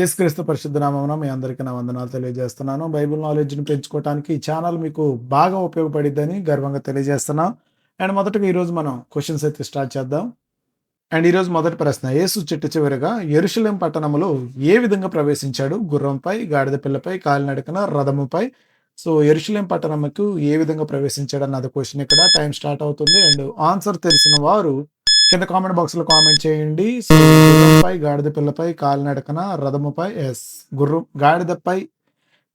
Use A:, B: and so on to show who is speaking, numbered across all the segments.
A: ఏసుక్రీస్తు పరిశుద్ధ నామమున మీ అందరికీ నా వందనాలు తెలియజేస్తున్నాను. బైబిల్ నాలెడ్జ్ని పెంచుకోవడానికి ఈ ఛానల్ మీకు బాగా ఉపయోగపడిద్దని గర్వంగా తెలియజేస్తున్నాం. అండ్ మొదటగా ఈరోజు మనం క్వశ్చన్స్ అయితే స్టార్ట్ చేద్దాం. అండ్ ఈరోజు మొదటి ప్రశ్న యేసు చిట్ట చివరిగా ఎరుషలేం పట్టణంలో ఏ విధంగా ప్రవేశించాడు? గుర్రంపై గాడిద పిల్లపై కాలినడకన రథముపై. సో ఎరుషలేం పట్టణంకు ఏ విధంగా ప్రవేశించాడు అన్నది క్వశ్చన్ ఇక్కడ. టైం స్టార్ట్ అవుతుంది. అండ్ ఆన్సర్ తెలిసిన వారు కింద కామెంట్ బాక్స్లో కామెంట్ చేయండి. పై గాడిద పిల్లపై కాలినడకన రథముపై ఎస్ గుర్రు గాడిదపై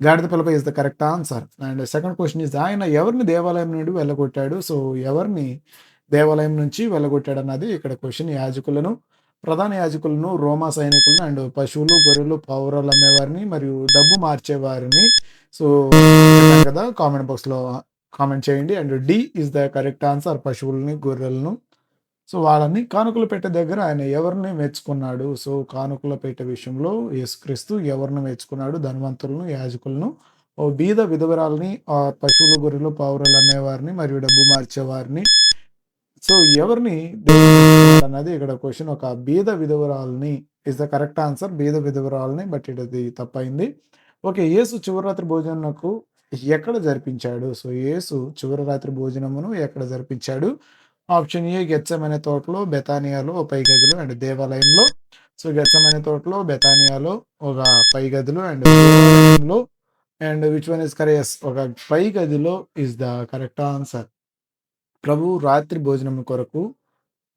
A: గాడిద పిల్లపై is the correct answer and second question is ఆయన ఎవరిని దేవాలయం నుండి వెళ్ళగొట్టాడు? సో ఎవరిని దేవాలయం నుంచి వెళ్ళగొట్టాడు అన్నది ఇక్కడ క్వశ్చన్ యాజకులను ప్రధాన యాజకులను రోమా సైనికులను అండ్ పశువులు గొర్రెలు పౌరులు అమ్మేవారిని మరియు డబ్బు మార్చేవారిని. సో కదా కామెంట్ బాక్స్లో కామెంట్ చేయండి. And D is the correct answer పశువులని గొర్రెలను. సో వాళ్ళని కానుకల పెట్టే దగ్గర ఆయన ఎవరిని మెచ్చుకున్నాడు? సో కానుకల పెట్టె విషయంలో యేసుక్రీస్తు ఎవరిని మెచ్చుకున్నాడు? ధనవంతులను యాజకులను ఓ బీద విధవరాలని ఆ పశువుల గొర్రెలు పావురాలు అమ్మేవారిని మరియు డబ్బు మార్చేవారిని. సో ఎవరిని అన్నది ఇక్కడ క్వశ్చన్. ఒక బీద విధవరాలని ఇస్ ద కరెక్ట్ ఆన్సర్ బీద విధవరాలని బట్ ఇది తప్పైంది. ఓకే యేసు చివరాత్రి భోజనకు ఎక్కడ జరిపించాడు? సో యేసు చివరి రాత్రి భోజనమును ఎక్కడ జరిపించాడు? ఆప్షన్ ఏ గెచ్చమనే తోటలో బెతానియాలో ఒక పై గదిలో అండ్ దేవాలయంలో. సో గెచ్చమనే తోటలో బెతానియాలో ఒక పై గదిలో అండ్ దేవాలయంలో. And which one is correct ఒక పై గదిలో ఇస్ ద కరెక్ట్ ఆన్సర్ ప్రభు రాత్రి భోజనం కొరకు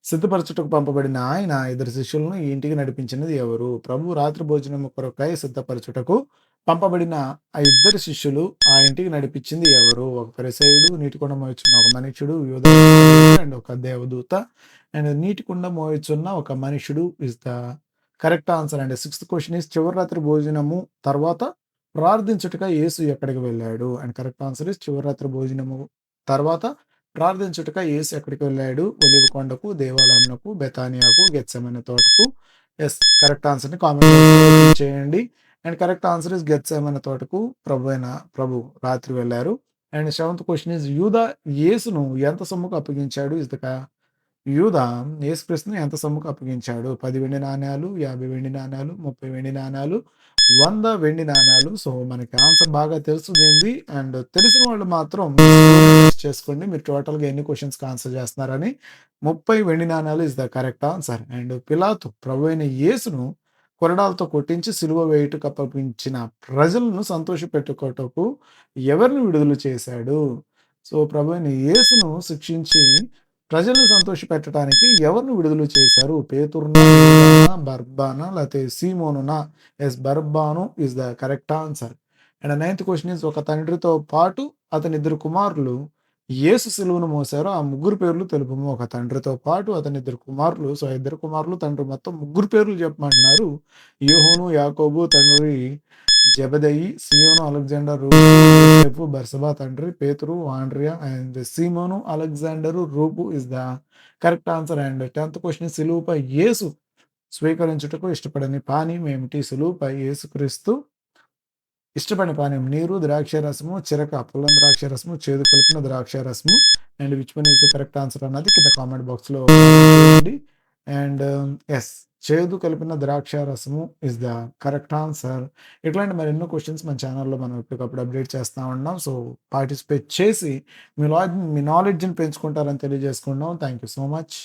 A: సిద్ధపరచుటకు పంపబడిన ఆయన ఇద్దరు శిష్యులను ఈ ఇంటికి నడిపించినది ఎవరు? ప్రభు రాత్రి భోజనం కొరకై సిద్ధపరచుటకు పంపబడిన ఆ ఇద్దరు శిష్యులు ఆ ఇంటికి నడిపించింది ఎవరు? ఒక పరిసయుడు నీటి కుండ మోయిచున్న ఒక మనుషుడు అండ్ ఒక దేవదూత. అండ్ నీటి కుండ మోయిచున్న ఒక మనుషుడు is the correct answer and sixth question is చివరి రాత్రి భోజనము తర్వాత ప్రార్థించుటగా యేసు ఎక్కడికి వెళ్ళాడు? అండ్ కరెక్ట్ ఆన్సర్ ఇస్ చివరి రాత్రి భోజనము తర్వాత ప్రార్థించుటక యేసు ఎక్కడికి వెళ్ళాడు? ఒలివ కొండకు దేవాలయంకు బెతానియాకు గెత్సమైన తోటకు? ఎస్ కరెక్ట్ ఆన్సర్ని కామెంట్ చేయండి. And correct answer is Gethsemane తోటకు ప్రభు అయిన ప్రభు రాత్రి వెళ్ళారు. అండ్ సెవెంత్ క్వశ్చన్ ఇస్ యూద యేసును ఎంత సొమ్ముకు అప్పగించాడు? ఇస్ ద యూద యేసుక్రీస్తును ఎంత సొమ్ముకు అప్పగించాడు? పది వెండి నాణ్యాలు యాభై వెండి నాణ్యాలు ముప్పై వెండి నాణ్యాలు వంద వెండి నాణ్యాలు సో మనకి ఆన్సర్ బాగా తెలుస్తుంది అండ్ తెలిసిన వాళ్ళు మాత్రం చేసుకోండి. మీరు టోటల్గా ఎన్ని క్వశ్చన్స్కి ఆన్సర్ చేస్తున్నారని. ముప్పై వెండి నాణాలు is the correct answer. And పిలాతు ప్రభు అయిన యేసును కొరడాలతో కొట్టించి సిలువ వేయుటకు అప్పగించిన ప్రజలను సంతోషపెట్టుకోటకు ఎవరిని విడుదల చేశాడు? సో ప్రభు అయిన యేసును శిక్షించి ప్రజలను సంతోష పెట్టడానికి ఎవరిని విడుదల చేశారు? పేతురు బర్బానా లేకపోతే సీమోనునా yes బర్బాను is the correct answer and ninth question is ఒక తండ్రితో పాటు అతని ఇద్దరు కుమారులు యేసు సిలువను మోసారు ఆ ముగ్గురు పేర్లు తెలుపము. ఒక తండ్రితో పాటు అతని ఇద్దరు కుమారులు సో ఇద్దరు కుమారులు తండ్రి మొత్తం ముగ్గురు పేర్లు చెప్పమంటున్నారు. యూహోను యాకోబు తండ్రి జబదయి సియోను అలెగ్జాండర్ రూపు బర్సబా తండ్రి పేతురు ఆండ్రియా అండ్ సీమోను అలెగ్జాండర్ రూపు is the correct answer and tenth question సిలువుపై యేసు స్వీకరించుటకు ఇష్టపడని పానీయం ఏమిటి? సులువుపై యేసుక్రీస్తు ఇష్టపడిన పానీయం నీరు ద్రాక్ష రసము చిరక పుల్లం ద్రాక్ష రసము చేదు కలిపిన ద్రాక్ష రసము. And which one is the correct answer అన్నది కింద కామెంట్ బాక్స్లో అండ్ ఎస్ చేదు కలిపిన ద్రాక్ష రసము ఇస్ ద కరెక్ట్ ఆన్సర్ ఇట్లాంటి మరి ఎన్నో క్వశ్చన్స్ మన ఛానల్లో మనం ఎప్పటికప్పుడు అప్డేట్ చేస్తూ ఉన్నాం. సో పార్టిసిపేట్ చేసి మీ లాజ్ మీ నాలెడ్జ్ని పెంచుకుంటారని తెలియజేసుకున్నాం థ్యాంక్ యూ సో మచ్